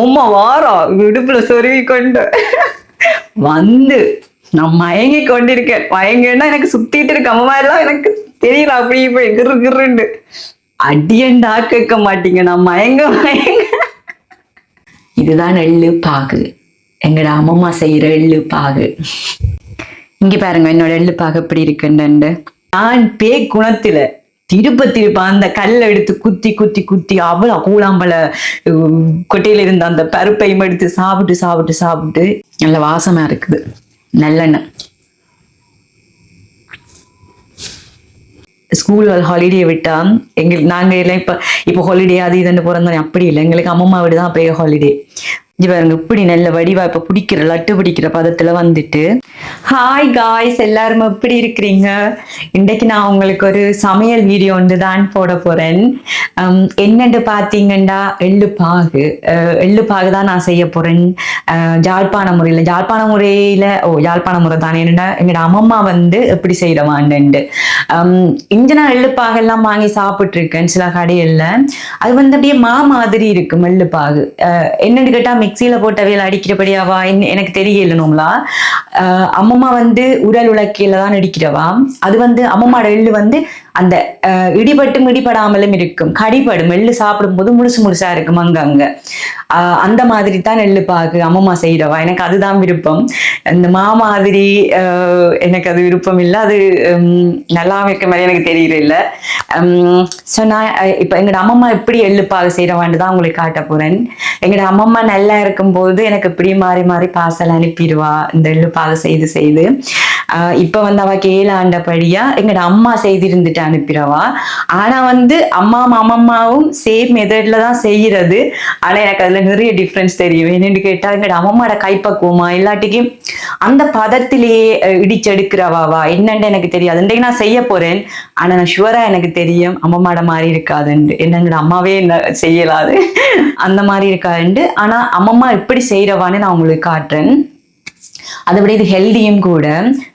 அம்மா வாரா. விடுப்புல சொருவி கொண்டு. வந்து நான் மயங்கி கொண்டிருக்கேன். மயங்கன்னா எனக்கு சுத்திட்டு இருக்க அம்மா எல்லாம் எனக்கு தெரியல. அப்படி இப்படி கிரு கிருண்டு அடியண்டா கேட்க மாட்டீங்க. நான் மயங்க மயங்க. இதுதான் எள்ளு பாகு. எங்கடா அம்மம்மா செய்யற எள்ளு பாகு. இங்க பாருங்க என்னோட எள்ளு பாகு எப்படி இருக்குன்னு. நான் பேய் குணத்துல திருப்ப திருப்ப அந்த கல்லை எடுத்து குத்தி குத்தி குத்தி அவ்வளவு கூழாம்பழ கொட்டையில இருந்த அந்த பருப்பையும் எடுத்து சாப்பிட்டு சாப்பிட்டு சாப்பிட்டு நல்ல வாசமா இருக்குது. நல்லெண்ணெய். ஸ்கூல் ஹாலிடே விட்டா எங்களுக்கு நாங்க எல்லாம் இப்ப இப்போ ஹாலிடே அது இதுன்னு பிறந்தோம் அப்படி இல்லை. எங்களுக்கு அம்மா வீடு தான் அப்பயே ஹாலிடே இங்க பாருங்க இப்படி நல்ல வடிவா இப்ப பிடிக்கிற லட்டு பிடிக்கிற பதத்துல வந்துட்டு. ஹாய் காய்ஸ் எல்லாரும் எப்படி இருக்கிறீங்க? இன்றைக்கு நான் உங்களுக்கு ஒரு சமையல் வீடியோ ஒன்று தான் போட போறேன். ஹம், என்னன்னு பார்த்தீங்கன்னா எள்ளு பாகு. எள்ளு பாகு தான் நான் செய்ய போறேன். ஜாழ்ப்பாண முறையில் ஜாழ்ப்பாண முறையில ஓ ஜாழ்ப்பாண முறை தானே என்னடா எங்களோட அம்மம்மா வந்து எப்படி செய்யறவாண்டு இங்க நான் எள்ளு எல்லாம் வாங்கி சாப்பிட்டு இருக்கேன் சில கடையில அது வந்து அப்படியே மா மாதிரி இருக்கு மெல்லுப்பாகு என்னன்னு கேட்டா மிக்சியில போட்ட வேலை அடிக்கிறபடியாவா? என்ன- எனக்கு தெரியல நோம்லா. அம்மம்மா வந்து உடல் உலக்கையில தான் அடிக்கிறவா அது வந்து அம்மம்மாட எள்ளு வந்து அந்த அஹ், இடிபட்டும் இடிபடாமலும் இருக்கும். கடிபடும். எள்ளு சாப்பிடும்போது முழுசு முழுசா இருக்கும் அங்கங்க அஹ், அந்த மாதிரி தான் எள்ளு பாகு அம்மம்மா செய்யறவா எனக்கு அதுதான் விருப்பம். இந்த மா மாதிரி எனக்கு அது விருப்பம் இல்லை. அது நல்லா இருக்க மாதிரி எனக்கு தெரியல இல்லை. ஸோ நான் இப்போ எங்களோட அம்மம்மா எப்படி எள்ளு பாகு செய்கிறவான்னு தான் உங்களுக்கு காட்ட போறேன். எங்களோட அம்மம்மா நல்லா இருக்கும்போது எனக்கு இப்படி மாறி மாறி பார்சல் அனுப்பிடுவா. இந்த எள்ளு பாகு செய்து செய்து. ஆஹ் இப்ப வந்து அவ கேளாண்டபடியா எங்களோட அம்மா செய்திருந்துட்டு. அனுப்பிடவா? ஆனா வந்து அம்மா அம்மம்மாவும் சேம் மெத்தட்ல தான் செய்யறது ஆனா எனக்கு அதுல நிறைய டிஃப்ரென்ஸ் தெரியும். என்னன்னு கேட்டா எங்கட அம்மம்மாட கைப்பக்குவமா இல்லாட்டிக்கு அந்த பதத்திலேயே இடிச்செடுக்கிறவாவா என்னன்னு எனக்கு தெரியாது. இன்றைக்கு நான் செய்ய போறேன். ஆனா நான் ஷுவரா எனக்கு தெரியும் அம்மம்மாட மாதிரி இருக்காதுன்னு என்னங்கட அம்மாவே என்ன செய்யலாது. அந்த மாதிரி இருக்காதுண்டு. ஆனா அம்மம்மா எப்படி செய்யறவான்னு நான் உங்களுக்கு காட்டுறேன். அதை விட இது ஹெல்தியும் கூட.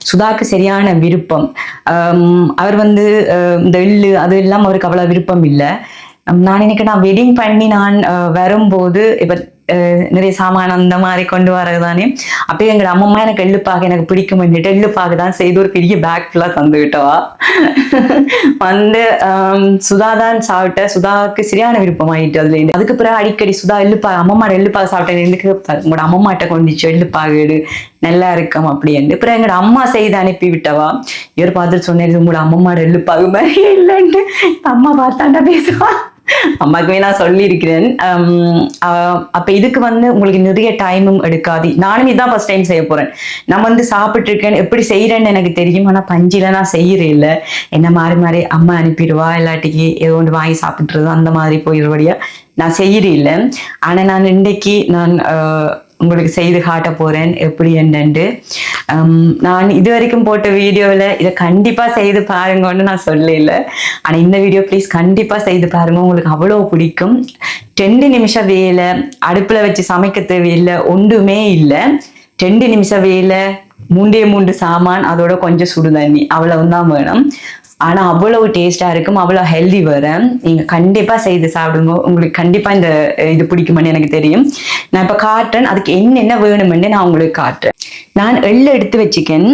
சுதாக்கு சரியான விருப்பம். அவர் வந்து அஹ், இந்த எள்ளு அது எல்லாம் அவருக்கு அவ்வளோ விருப்பம் இல்லை. நான் நினைக்கிறேன் நான் வெட்டிங் பண்ணி நான் அஹ், வரும்போது இப்போ நிறைய சாமான அந்த மாதிரி கொண்டு வரது தானே அப்பயே எங்கள் அம்மம்மா எனக்கு எள்ளுப்பாக எனக்கு பிடிக்கும் வந்துட்டு எள்ளுப்பாக தான் செய்து ஒரு பெரிய பேக் ஃபுல்லாக தந்து விட்டவா வந்து சுதா தான் சாப்பிட்ட சுதாவுக்கு சரியான விருப்பம் ஆயிட்டு அதுல இருந்து அதுக்கு பிறகு அடிக்கடி சுதா எள்ளுப்பா அம்மம்மா எள்ளுப்பாக சாப்பிட்டேன் எதுக்கு உங்களோட அம்மம்மாட்ட கொண்டுச்சு எள்ளுப்பாகடு நல்லா இருக்கும் அப்படின்னு அப்புறம் எங்களோட அம்மா செய்து அனுப்பி விட்டவா இவர் பார்த்துட்டு சொன்னேன் உங்களோட அம்மம்மா எள்ளுப்பாகு மாதிரி இல்லைன்ட்டு அம்மா பார்த்தாண்டா பேசுவா அம்மாக்குமே நான் சொல்லியிருக்கிறேன். ஹம், அப்ப இதுக்கு வந்து உங்களுக்கு நிறைய டைமும் எடுக்காது. நானும் இதான் ஃபர்ஸ்ட் டைம் செய்ய போறேன். நான் வந்து சாப்பிட்டு இருக்கேன் எப்படி செய்யறேன்னு எனக்கு தெரியும். ஆனா பஞ்சில நான் செய்யறே இல்லை என்ன மாறி மாறி அம்மா அனுப்பிடுவா இல்லாட்டிக்கு ஏதோ ஒன்று வாங்கி சாப்பிட்டுறது அந்த மாதிரி போயிடுவடியா நான் செய்யறே இல்லை. ஆனா நான் இன்றைக்கு நான் உங்களுக்கு செய்து காட்ட போறேன் எப்படி என்னண்டு. ஹம், நான் இது வரைக்கும் போட்ட வீடியோவில் இதை கண்டிப்பாக செய்து பாருங்கன்னு நான் சொல்லல. ஆனால் இந்த வீடியோ ப்ளீஸ் கண்டிப்பாக செய்து பாருங்க. உங்களுக்கு அவ்வளோ பிடிக்கும். ரெண்டு நிமிஷம் வேலை அடுப்பில் வச்சு சமைக்க தேவையில்லை ஒன்றுமே இல்லை. ரெண்டு நிமிஷம் வேலை மூண்டே மூன்று சாமான் அதோட கொஞ்சம் சுடு தண்ணி அவ்வளவுதான் வேணும். ஆனா அவ்வளவு டேஸ்டா இருக்கும் அவ்வளவு ஹெல்தி வரும் நீங்க கண்டிப்பா செய்து சாப்பிடுங்க. உங்களுக்கு கண்டிப்பா இந்த இது பிடிக்கும்னு எனக்கு தெரியும். நான் இப்ப காட்டுறேன். அதுக்கு என்னென்ன வேணுமென்னு நான் உங்களுக்கு காட்டுறேன். நான் எள்ளு எடுத்து வச்சுக்கேன்.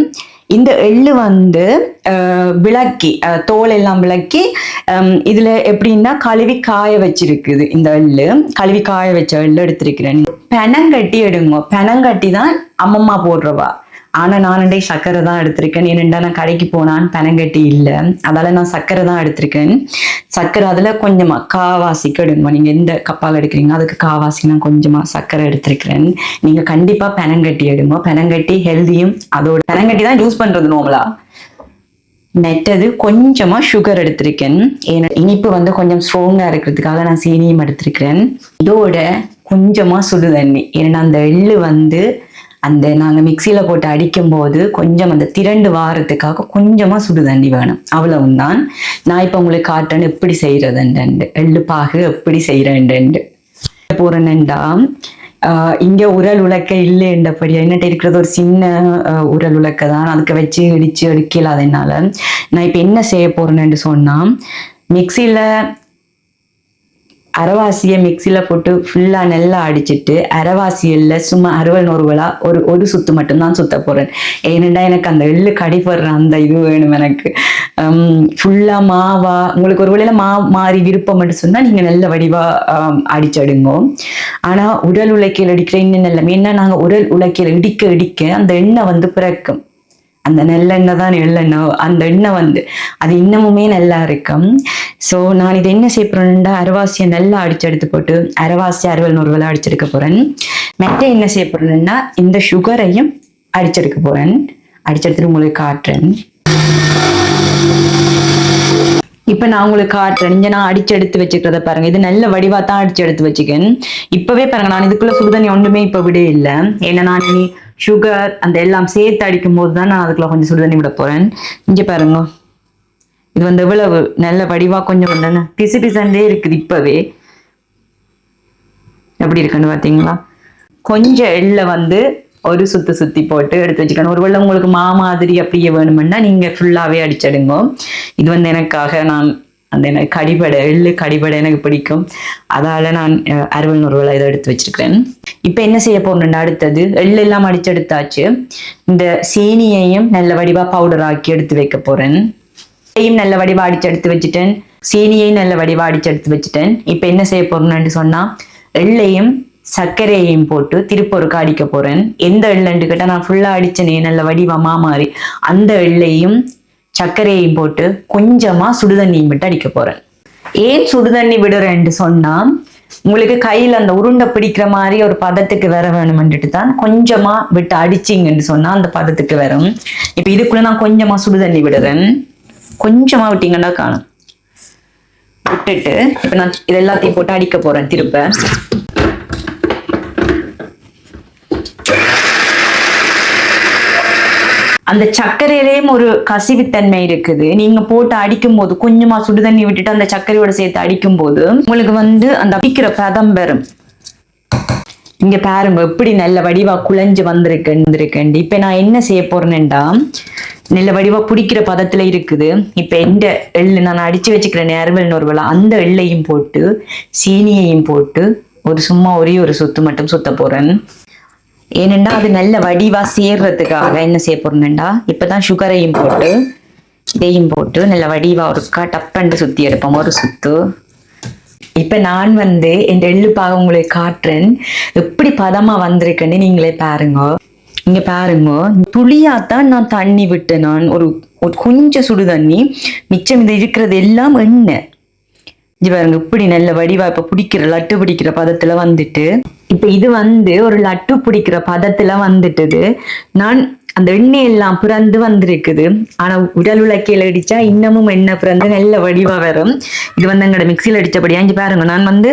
இந்த எள்ளு வந்து விளக்கி தோல் எல்லாம் விளக்கி ஹம், இதுல எப்படின்னா கழுவி காய வச்சிருக்குது இந்த எள்ளு. கழுவி காய வச்ச எள்ளு எடுத்திருக்கிறேன். பெனங்கட்டி எடுங்க. பெனங்கட்டி தான் அம்மம்மா போடுறவா. ஆனா நான் ரெண்டே சர்க்கரை தான் எடுத்திருக்கேன். ஏனெண்டா நான் கடைக்கு போனான் பனங்கட்டி இல்லை. அதால நான் சர்க்கரை தான் எடுத்திருக்கேன். சர்க்கரை அதுல கொஞ்சமா காவாசிக்கு எடுங்க நீங்க எந்த கப்பால் எடுக்கிறீங்க அதுக்கு காவாசி நான் கொஞ்சமா சர்க்கரை எடுத்திருக்கிறேன். நீங்க கண்டிப்பா பெனங்கட்டி எடுங்க. பெனங்கட்டி ஹெல்தியும் அதோட பெனங்கட்டி தான் யூஸ் பண்றது நோமலா நெட்டது கொஞ்சமா சுகர் எடுத்திருக்கேன். ஏன்னா இனிப்பு வந்து கொஞ்சம் ஸ்ட்ராங்கா இருக்கிறதுக்காக நான் சீனியும் எடுத்திருக்கிறேன். இதோட கொஞ்சமா சுடு தண்ணி. ஏன்னா அந்த எள்ளு வந்து அந்த நாங்கள் மிக்சியில் போட்டு அடிக்கும்போது கொஞ்சம் அந்த திரண்டு வாரத்துக்காக கொஞ்சமாக சுடு தண்ணி வேணும். அவ்வளவுதான் நான் இப்போ உங்களுக்கு காட்டுறேன் எப்படி செய்கிறதுண்டு எள்ளு பாகு எப்படி செய்கிறேன்ண்டு போறேன்டா இங்கே உரல் உலக்க இல்லைன்றபடியா என்னட்ட இருக்கிறது ஒரு சின்ன உரல் உலக்க தான். அதுக்கு வச்சு இடிச்சு எடுக்கல அதனால. நான் இப்போ என்ன செய்ய போகிறேன்னு சொன்னால் மிக்சியில் அரைவாசியை மிக்சியில் போட்டு ஃபுல்லாக நல்லா அடிச்சிட்டு அரைவாசியில் சும்மா அறுவல் நொறுவலாக ஒரு ஒரு சுத்து மட்டும்தான் சுத்த போகிறேன் ஏனெண்டா எனக்கு அந்த எள்ளு கடிப்படுற அந்த இது வேணும் எனக்கு. ஃபுல்லாக மாவா உங்களுக்கு ஒரு வேளையில மா மாறி விருப்பம் மட்டும் சொன்னால் நீங்கள் நல்ல வடிவாக அடிச்சடுங்க. ஆனால் உடல் உழைக்கையில் அடிக்கிற இன்னும் நல்ல ஏன்னா நாங்கள் உடல் உழைக்கையில் இடிக்க இடிக்க அந்த எண்ணெய் வந்து பிறக்கும். அந்த நெல்லெண்ணெய் தான் எள்ளெண்ணெய். அந்த எண்ணெய் வந்து அது இன்னமுமே நல்லா இருக்கும். ஸோ நான் இது என்ன செய்யப்படுறேன்டா அரவாசியை அரைவாசியை நல்லா அடிச்சு எடுத்து போட்டு அரைவாசி அறுவல் நூறுவலாக அடிச்செடுக்க போறேன். மெட்ட என்ன செய்யப்படுறேன்னா இந்த சுகரையும் அடிச்செடுக்க போறேன். அடிச்செடுத்துட்டு உங்களுக்கு காட்டுறேன். இப்ப நான் உங்களுக்கு காட்டுறேன். இங்கே நான் அடிச்சு எடுத்து வச்சுக்கிறத பாருங்க. இது நல்ல வடிவாக தான் அடிச்சு எடுத்து வச்சுக்கேன். இப்பவே பாருங்க நான் இதுக்குள்ள சுடுதண்ணி ஒன்றுமே இப்ப விட இல்லை. ஏன்னா நான் சுகர் அந்த எல்லாம் சேர்த்து அடிக்கும் போது தான் நான் அதுக்குள்ள கொஞ்சம் சுடுதண்ணி விட போறேன். இங்க பாருங்க. இது வந்து எவ்வளவு நல்ல வடிவா கொஞ்சம் வந்து பிசு பிசண்டே இருக்குது இப்பவே. எப்படி இருக்குன்னு பாத்தீங்களா? கொஞ்சம் எள்ள வந்து ஒரு சுத்து சுத்தி போட்டு எடுத்து வச்சுக்கணும். ஒருவேளை உங்களுக்கு மா மாதிரி அப்படியே வேணுமென்னா நீங்க ஃபுல்லாவே அடிச்சிடுங்க. இது வந்து எனக்காக நான் அந்த எனக்கு கடிபடை எள்ளு கடிபடை எனக்கு பிடிக்கும். அதால நான் அறுவல் நூறுவலை இதை எடுத்து வச்சிருக்கிறேன். இப்போ என்ன செய்ய போறேன்னா அடுத்தது? எள்ளு எல்லாம் அடிச்செடுத்தாச்சு. இந்த சீனியையும் நல்ல வடிவா பவுடர் ஆக்கி எடுத்து வைக்க போறேன். சீனியையும் நல்ல வடிவா அடிச்சு எடுத்து வச்சுட்டேன். சீனியையும் நல்ல வடிவா அடிச்சு எடுத்து வச்சுட்டேன். இப்போ என்ன செய்ய போறேன்னு சொன்னா எள்ளையும் சர்க்கரையையும் போட்டு திருப்பொருக்கா அடிக்க போறேன். எந்த எள்ளுன்னு கேட்டா நான் ஃபுல்லா அடிச்சனே நல்ல வடிவமா மாறி. அந்த எள்ளையும் சர்க்கரையையும் போட்டு கொஞ்சமா சுடுதண்ணியும் விட்டு அடிக்க போறேன். ஏன் சுடுதண்ணி விடுறேன்ட்டு சொன்னா உங்களுக்கு கையில அந்த உருண்டை பிடிக்கிற மாதிரி ஒரு பதத்துக்கு வர வேணும்ன்ட்டு தான் கொஞ்சமா விட்டு அடிச்சிங்கன்னு சொன்னா அந்த பதத்துக்கு வரும். இப்ப இதுக்குள்ள நான் கொஞ்சமா சுடுதண்ணி விடுறேன். கொஞ்சமா விட்டீங்கன்னா காணும். விட்டுட்டு இப்ப நான் இது எல்லாத்தையும் போட்டு அடிக்க போறேன் திருப்ப. அந்த சர்க்கரையிலேயும் ஒரு கசிவுத்தன்மை இருக்குது. நீங்க போட்டு அடிக்கும் போது கொஞ்சமா சுடுதண்ணி விட்டுட்டு அந்த சர்க்கரையோட சேர்த்து அடிக்கும் போது உங்களுக்கு வந்து அந்த அடிக்கிற பதம் பெறும் இங்க பாருங்க எப்படி நல்ல வடிவா குழஞ்சு வந்திருக்கு இப்ப நான் என்ன செய்ய போறேன்டா நல்ல வடிவா பிடிக்கிற பதத்துல இருக்குது. இப்ப எந்த எள்ளு நான் அடிச்சு வச்சுக்கிற நேர்வல் நோர்வல அந்த எள்ளையும் போட்டு சீனியையும் போட்டு ஒரு சும்மா ஒரே ஒரு சுத்து மட்டும் சுத்த போறேன். ஏனெண்டா அது நல்ல வடிவா சேர்றதுக்காக என்ன செய்ய போறேன்டா இப்பதான் சுகரையும் போட்டு இதையும் போட்டு நல்ல வடிவா ஒரு டப்பண்டு சுத்தி எடுப்போம் ஒரு சுத்து. இப்ப நான் வந்து என் எள்ளுப்பாக உங்களுக்கு காட்டுறேன். எப்படி பதமா வந்திருக்குன்னு நீங்களே பாருங்க. இங்க பாருங்க. துளியாத்தான் நான் தண்ணி விட்டேன் நான். ஒரு ஒரு கொஞ்சம் சுடு தண்ணி. மிச்சம் இது இருக்கிறது எல்லாம் எண்ணெய். இது பாருங்க இப்படி நல்ல வடிவா இப்ப பிடிக்கிற லட்டு பிடிக்கிற பதத்துல வந்துட்டு இப்ப இது வந்து ஒரு லட்டு பிடிக்கிற பதத்துல வந்துட்டது. நான் அந்த எண்ணெய் எல்லாம் பிறந்து வந்திருக்குது. ஆனா உடல் உலக்கையில அடிச்சா இன்னமும் எண்ணெய் பிறந்து நல்ல வடிவா வரும். இது வந்து எங்களோட மிக்சியில் அடிச்சபடியா இங்க பாருங்க நான் வந்து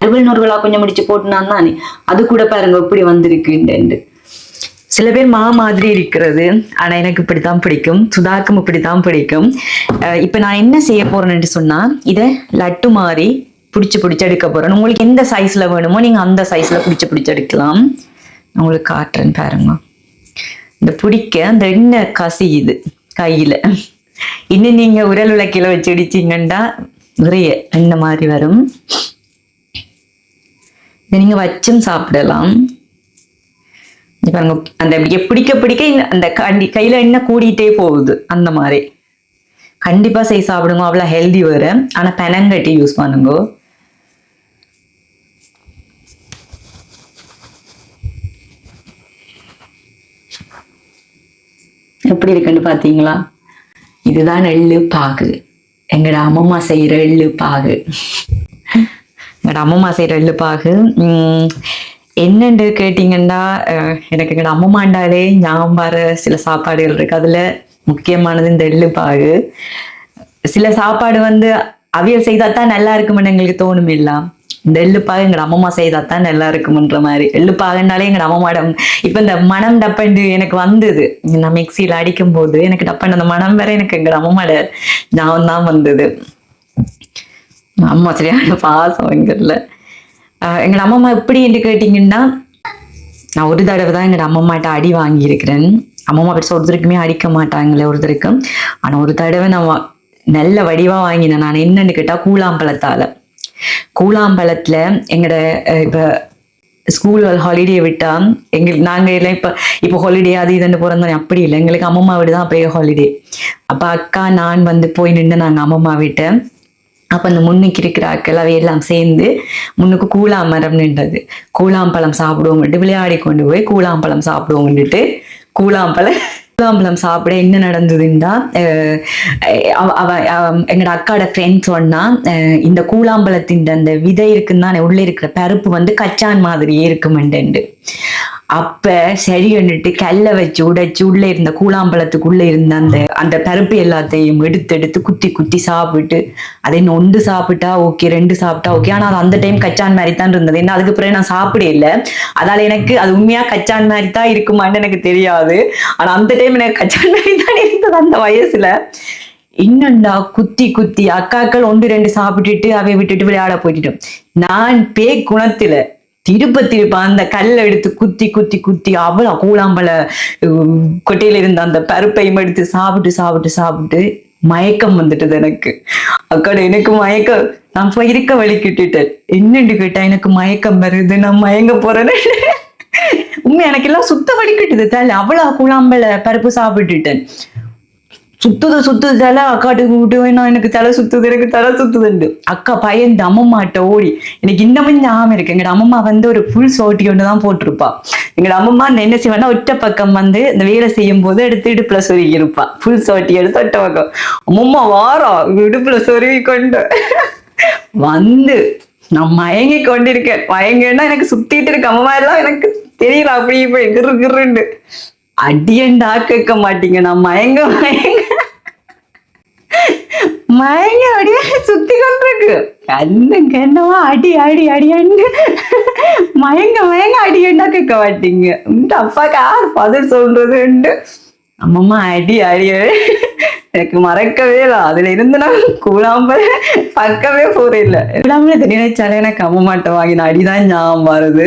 அறுபது நூறுகளா கொஞ்சம் முடிச்சு போட்டுனான் தானே. அது கூட பாருங்க இப்படி வந்திருக்கு சில பேர் மா மாதிரி இருக்கிறது. ஆனால் எனக்கு இப்படி தான் பிடிக்கும். சுதாக்கும் இப்படித்தான் பிடிக்கும். இப்போ நான் என்ன செய்ய போகிறேன்னு சொன்னால் இதை லட்டு மாதிரி பிடிச்சி பிடிச்சி எடுக்க போகிறேன் உங்களுக்கு எந்த சைஸில் வேணுமோ நீங்கள் அந்த சைஸில் பிடிச்சி பிடிச்சி எடுக்கலாம். நான் உங்களுக்கு காட்டுறேன் பாருங்க. இந்த பிடிக்க அந்த எண்ணெய் கசியுது கையில். இன்னும் நீங்கள் உரல் விளக்கில் வச்சு இடிச்சீங்கன்னா நிறைய எண்ணெய் மாதிரி வரும். இதை நீங்கள் வச்சும் சாப்பிடலாம். பாருங்க அந்த இப்படியே பிடிக்க பிடிக்க அந்த கண்டி கையில என்ன கூடிட்டே போகுது அந்த மாதிரி. கண்டிப்பா செய் சாப்பிடுங்க அவ்வளோ ஹெல்தி வேறு. ஆனா பெனங்கட்டி யூஸ் பண்ணுங்க. எப்படி இருக்குன்னு பாத்தீங்களா இதுதான் எள்ளு பாகு. எங்கட அம்மம்மா செய்யற எள்ளு பாகு. எங்கட அம்மம்மா செய்யற எள்ளு பாகு என்னென்று என்னண்டு கேட்டிங்கன்னா எனக்கு எங்கட அம்மம்மாண்டாலே ஞாபகம் வர சில சாப்பாடுகள் இருக்கு. அதுல முக்கியமானது இந்த எள்ளுப்பாகு பாகு. சில சாப்பாடு வந்து அவியல் செய்தால் தான் நல்லா இருக்கும்னு எங்களுக்கு தோணும் இல்லாம் இந்த எள்ளுப்பாக எங்க அம்மம்மா செய்தா தான் நல்லா இருக்கும்ன்ற மாதிரி. எள்ளுப்பாகனாலே எங்க அம்மாடம் இப்ப இந்த மனம் டப்பண்டு எனக்கு வந்தது. நான் மிக்சியில அடிக்கும் போது எனக்கு டப்பண்டு அந்த மனம் வேற எனக்கு எங்க அம்மாட ஞாபகம் தான் வந்தது. அம்மா சரியான பாசம் எங்கள்ல எங்கள் அம்மா அம்மம்மா எப்படி என்று கேட்டிங்கன்னா நான் ஒரு தடவை தான் எங்கள் அம்மம்மாட்ட அடி வாங்கியிருக்கிறேன். அம்மம்மா பெருசா ஒருத்தருக்குமே அடிக்க மாட்டாங்களே ஒருத்தருக்கும் ஆனால் ஒரு தடவை நான் வா- நல்ல வடிவாக வாங்கினேன். நான் என்னன்னு கேட்டால் கூழாம்பழத்தால். கூழாம்பழத்தில் எங்களோட இப்போ ஸ்கூல் ஹாலிடே விட்டால் எங்களுக்கு நாங்கள் எல்லாம் இப்போ இப்போ ஹாலிடே அது இதுன்னு பிறந்தோம் அப்படி இல்லை. எங்களுக்கு அம்மம்மா வீடு தான் அப்பயே ஹாலிடே அப்போ அக்கா நான் வந்து போய் நின்று நாங்கள் அம்மம்மா வீட்டை அப்ப அந்த முன்னுக்கு இருக்கிற ஆட்கள் அவையெல்லாம் சேர்ந்து முன்னுக்கு கூழாமரம் நின்றது. கூழாம்பழம் சாப்பிடுவோம்ட்டு விளையாடி கொண்டு போய் கூழாம்பழம் சாப்பிடுவோம்ட்டு கூழாம்பழம் கூழாம்பழம் சாப்பிட என்ன நடந்ததுன்னா அஹ் அவ அவ- எங்களோட அக்காட ஃப்ரெண்ட் சொன்னா அஹ் இந்த கூழாம்பழத்தின் அந்த விதை இருக்குன்னு தானே உள்ள இருக்கிற பருப்பு வந்து கச்சான் மாதிரியே இருக்குமெண்டு அப்ப சரி கல்லை வச்சு உடைச்சு உள்ள இருந்த கூழாம்பழத்துக்குள்ள இருந்த அந்த அந்த பருப்பு எல்லாத்தையும் எடுத்து எடுத்து குத்தி குத்தி சாப்பிட்டு அதை ஒன்று சாப்பிட்டா ஓகே ரெண்டு சாப்பிட்டா ஓகே ஆனா அது அந்த டைம் கச்சான் மாதிரி தான் இருந்தது. என்ன அதுக்கு பிறகு நான் சாப்பிட இல்லை. அதால எனக்கு அது உண்மையா கச்சான் மாதிரி தான் இருக்குமான்னு எனக்கு தெரியாது. ஆனா அந்த டைம் எனக்கு கச்சான் மாதிரி தான் இருந்தது அந்த வயசுல. இன்னண்டா குத்தி குத்தி அக்காக்கள் ஒன்று ரெண்டு சாப்பிட்டுட்டு அவை விட்டுட்டு விளையாட போயிட்டு நான் பே குணத்துல திருப்ப திருப்ப அந்த கல்லை எடுத்து குத்தி குத்தி குத்தி அவ்வளோ கூழாம்பழ கொட்டையில இருந்த அந்த பருப்பையும் எடுத்து சாப்பிட்டு சாப்பிட்டு சாப்பிட்டு மயக்கம் வந்துட்டது எனக்கு. அக்கா எனக்கு மயக்கம். நான் போய் இருக்க வலிக்கிட்டுட்டேன் என்னன்னு கேட்டா எனக்கு மயக்கம் வருது நான் மயங்க போறேன்னு. உண்மை எனக்கு எல்லாம் சுத்த வலிக்கிட்டுது தலை. அவ்வளவு கூழாம்பழ பருப்பு சாப்பிட்டுட்டேன். சுத்துது சுத்துது தலை அக்காட்டு கூப்பிட்டு நான் எனக்கு தலை சுத்துது எனக்கு தலை சுத்துதுண்டு. அக்கா பயந்து அம்மம்மாட்ட ஓடி எனக்கு இன்னமும் ஞாபகம் இருக்கு. எங்க அம்மம்மா வந்து ஒரு ஃபுல் சோட்டி ஒன்று தான் போட்டிருப்பா. எங்க அம்மம்மா அந்த என்ன செய்வானா ஒற்றை பக்கம் வந்து இந்த வேலை செய்யும் போது எடுத்து இடுப்புல சொருகி இருப்பா ஃபுல் சோட்டி எடுத்து ஒட்ட பக்கம். அம்மம்மா வாரம் இடுப்புல சொருகி கொண்டு வந்து நான் மயங்கி கொண்டிருக்கேன். மயங்கன்னா எனக்கு சுத்திட்டு இருக்க அம்மா எல்லாம் எனக்கு தெரியல. அப்படி இப்ப கிரு கிருண்டு அடியண்டா கேட்க மாட்டீங்க. நான் மயங்க மயங்க. மயங்க அப்படியே சுத்தி கொண்டிருக்கு. கண்ணு கண்ணவா அடி அடி அடியண்டு மயங்க மயங்க அடியண்டா கேட்க மாட்டீங்க. உண்டு அப்பாக்கு யார் பதில் சொல்றதுண்டு? அம்மம்மா அடி அடி. எனக்கு மறக்கவே இல்லை. அதுல இருந்து நான் கூழாம்பல் பக்கமே போறேன் இல்லை. கூழாம்பலத்தை நினைச்சாலே எனக்கு அம்மம்மாட்ட வாங்கின அடிதான் ஞாபகம் வருது.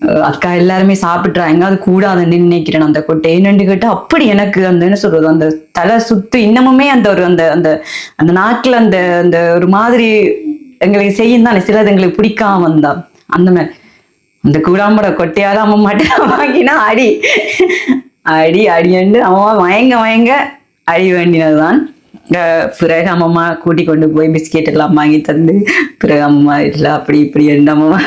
அக்கா எல்லாருமே சாப்பிட்றாங்க அது கூடாதுன்னு நினைக்கிறேன். அந்த கொட்டை என்னன்னு அப்படி எனக்கு அந்த என்ன சொல்றது அந்த தலை சுத்து இன்னமுமே அந்த ஒரு அந்த அந்த அந்த நாட்டுல அந்த அந்த ஒரு மாதிரி எங்களுக்கு செய்யும் தானே. சிலது எங்களுக்கு பிடிக்காம வந்தா. அந்த மாதிரி. அந்த கூடாம்பட கொட்டையால அம்மா மட்டும் வாங்கினா அடி. அடி அடியண்டு அம்மா மயங்க மயங்க அடி வேண்டினதுதான். பிறகு அம்மம்மா கூட்டி கொண்டு போய் பிஸ்கெட் எல்லாம் வாங்கி தந்து பிறகு அம்மா இல்லை அப்படி இப்படி எந்த அம்மா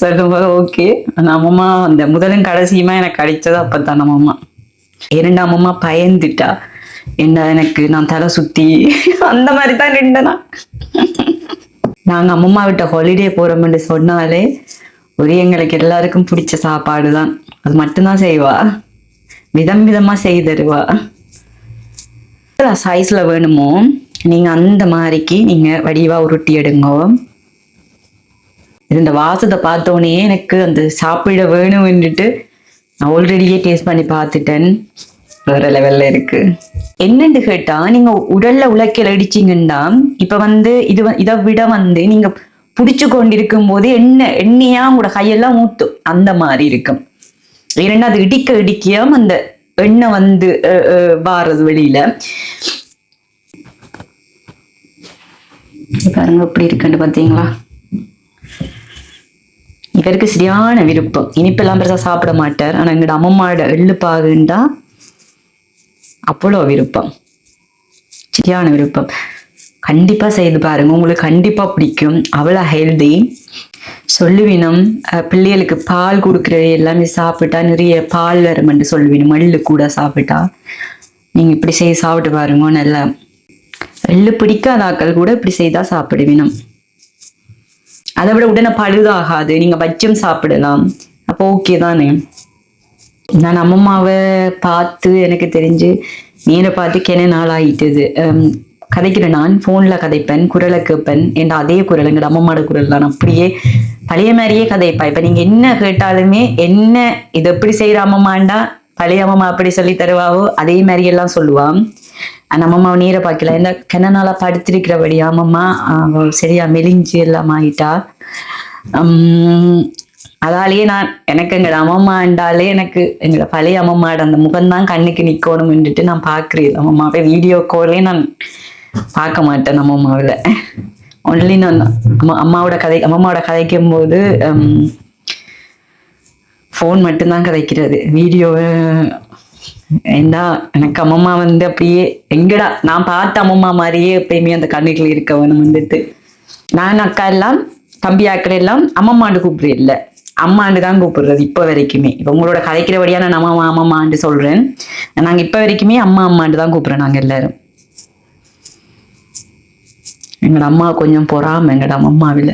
சொல்லும்போது ஓகே அந்த அம்மா அந்த முதலும் கடைசியுமா எனக்கு கிடைச்சது நம்ம அம்மா. இரண்டாம் அம்மா பயந்துட்டா. என்ன எனக்கு நான் தலை சுத்தி அந்த மாதிரி தான் நின்றனா நாங்க அம்மம்மா விட்ட ஹாலிடே போறோம்னு சொன்னாலே ஒரே எங்களுக்கு எல்லாருக்கும் பிடிச்ச சாப்பாடு தான் அது மட்டும்தான் செய்வா. விதம் விதமா செய்து தருவா. சைஸ்ல வேணுமோ நீங்க அந்த மாதிரிக்கு நீங்க வடிவா உருட்டி எடுங்கோ. இந்த வாசத்தை பார்த்தோன்னே எனக்கு அந்த சாப்பிட வேணும்னுட்டு நான் ஆல்ரெடியே டேஸ்ட் பண்ணி பார்த்துட்டேன். வேற லெவல்ல இருக்கு. என்னன்னு கேட்டா நீங்க உடல்ல உழைக்கல் அடிச்சிங்கன்னா இப்ப வந்து இது வ- இதை விட வந்து நீங்க புடிச்சு கொண்டிருக்கும் போது என்ன எண்ணெயா உங்களோட கையெல்லாம் ஊத்தும் அந்த மாதிரி இருக்கும். ஏன்னா அது இடிக்க இடிக்க அந்த எண்ணெய் வந்து அஹ், வாரது வெளியில. பாருங்க எப்படி இருக்குன்னு பாத்தீங்களா இவருக்கு சரியான விருப்பம். இனிப்பெல்லாம் பெருசா சாப்பிட மாட்டார். ஆனா எங்களோட அம்மம்மாவோட எள்ளுப்பாகுண்டா அவ்வளோ விருப்பம். சரியான விருப்பம். கண்டிப்பா செய்து பாருங்க. உங்களுக்கு கண்டிப்பா பிடிக்கும். அவ்வளோ ஹெல்தி சொல்லுவினம் பிள்ளைகளுக்கு பால் கொடுக்குறது எல்லாமே சாப்பிட்டா நிறைய பால் வருமென்று சொல்லுவினும் எள்ளு கூட சாப்பிட்டா நீங்க இப்படி செய்து சாப்பிட்டு பாருங்க நல்லா. எள்ளு பிடிக்காத ஆக்கள் கூட இப்படி செய்தா சாப்பிடுவினம். அதை விட உடனே பழுதாகாது. நீங்க பச்சம் சாப்பிடலாம். அப்போ ஓகே தானே? நான் அம்மாவை பார்த்து எனக்கு தெரிஞ்சு நேரை பார்த்து கென நாள் ஆயிட்டுது. கதைக்கிற நான் ஃபோனில் கதைப்பேன் குரலை கேட்பேன். என்ற அதே குரல் எங்கள் அம்மாவோட குரல் தான். அப்படியே பழைய மாதிரியே கதைப்பா இப்போ நீங்கள் என்ன கேட்டாலுமே என்ன இது எப்படி செய்கிற அம்மாண்டா? பழைய அம்மம்மா அப்படி சொல்லி தருவாவோ? அதே மாதிரியெல்லாம் சொல்லுவான். அந்த அம்மம்மாவை நீரை பார்க்கல. இந்த கென்ன நாளா படுத்திருக்கிறபடி ஆமாம்மா சரியா மெலிஞ்சு எல்லாம் ஆயிட்டா. அதாலேயே நான் எனக்கு எங்களோட அம்மம்மாண்டாலே எனக்கு எங்களோட பழைய அம்மம்மாட அந்த முகம்தான் கண்ணுக்கு நிற்கணும்னுட்டு நான் பார்க்குறேன். அம்மம்மாவை வீடியோ கோலே நான் பார்க்க மாட்டேன் அம்மம்மாவில். ஒன்லி நான் அம்மா அம்மாவோட கதை அம்மாவோட கதைக்கும் போது ஃபோன் மட்டும்தான் கதைக்கிறது. வீடியோ ஏண்டா எனக்கு அம்மம்மா வந்து அப்படியே எங்கடா நான் பார்த்த அம்மம்மா மாதிரியே எப்பயுமே அந்த கண்ணுகள் இருக்கவனும் வந்துட்டு. நான் அக்கா எல்லாம் தம்பி ஆக்கள் எல்லாம் அம்மம்மாண்டு கூப்பிடுறது இல்லை. அம்மாண்டு தான் கூப்பிடுறது இப்போ வரைக்குமே. இப்போ உங்களோட கதைக்கிறபடியா நான் அம்மா அம்மம்மாண்டு சொல்றேன். நாங்கள் இப்போ வரைக்குமே அம்மா அம்மாண்டு தான் கூப்பிடுறோம் நாங்கள் எல்லாரும். எங்களோட அம்மா கொஞ்சம் பொறாம எங்களோட அம்மாவில்.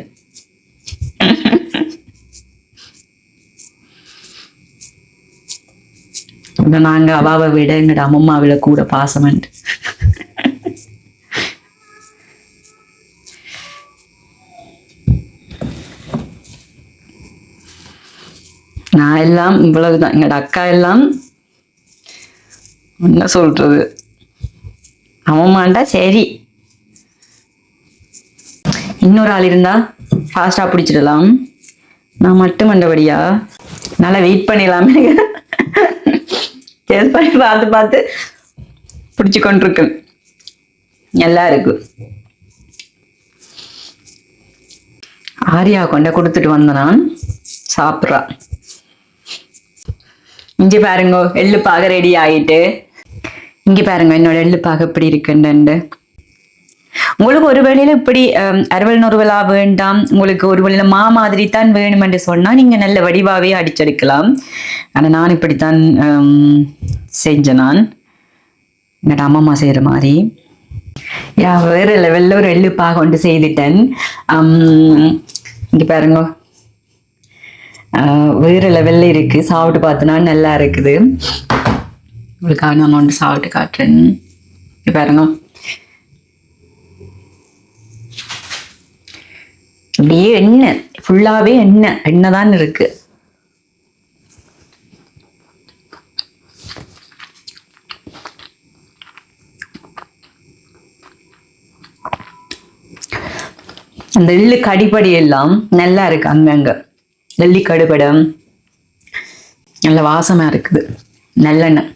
நாங்க அவாவை விட எங்கட அம்மாவில கூட பாசமண்டு நான் எல்லாம் இவ்வளவுதான். எங்கட அக்கா எல்லாம் என்ன சொல்றது? அம்மாண்டா சரி. இன்னொரு ஆள் இருந்தா ஃபாஸ்டா பிடிச்சிடலாம். நான் மட்டும் மண்டபடியா நல்லா வெயிட் பண்ணிடலாமே. டேஸ்ட் பண்ணி பார்த்து பார்த்து பிடிச்சி கொண்டிருக்கு நல்லா இருக்கு. ஆரியா கொண்ட கொடுத்துட்டு வந்த நான். சாப்பிட்றா. இங்கே பாருங்க எள்ளுப்பாக ரெடி ஆயிட்டு. இங்கே பாருங்க என்னோட எள்ளுப்பாக எப்படி இருக்குன்னு உங்களுக்கு ஒரு வேளையில இப்படி அஹ், அறுவல் நொறுவலா வேண்டாம். உங்களுக்கு ஒரு வேளையில மா மாதிரி தான் வேணும் என்று சொன்னா நீங்க நல்ல வடிவாவே அடிச்செடுக்கலாம். ஆனா நான் இப்படித்தான் ஹம், செஞ்சேன் நான். என்னோட அம்மா செய்யற மாதிரி. யா வேற லெவல்ல ஒரு எள்ளுப்பா கொண்டு செய்துட்டேன். ஹம், இங்க பாருங்க. ஆஹ், வேற லெவல்ல இருக்கு. சாப்பிட்டு பார்த்தனா நல்லா இருக்குது. உங்களுக்கு நான் ஒன்று சாப்பிட்டு காட்டுறேன். இங்க பாருங்க. அப்படியே எண்ணெய் ஃபுல்லாவே எண்ணெய் எண்ணெய் தான் இருக்கு. அந்த எள்ளு கடிப்படி எல்லாம் நல்லா இருக்கு அங்கங்க. எள்ளி கடுபடம் நல்ல வாசமா இருக்குது நல்லெண்ணெய்.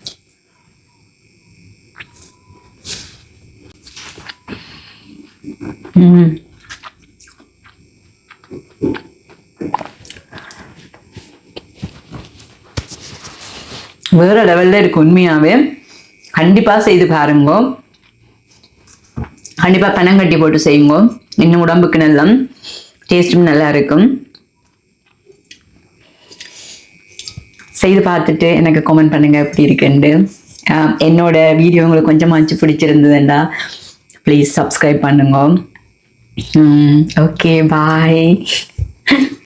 ம் வேற லெவல்ல இருக்கு உண்மையாவே. கண்டிப்பா செய்து பாருங்க. கண்டிப்பா கட்டி போட்டு செய்யுங்க. இன்னும் உடம்புக்கு நல்லா டேஸ்டும் நல்லா இருக்கும். செய்து பார்த்துட்டு எனக்கு கமெண்ட் பண்ணுங்க எப்படி இருக்குண்டு ஆஹ் என்னோட வீடியோ உங்களுக்கு கொஞ்சமாச்சு பிடிச்சிருந்ததுண்டா ப்ளீஸ் சப்ஸ்கிரைப் பண்ணுங்க. Okay bye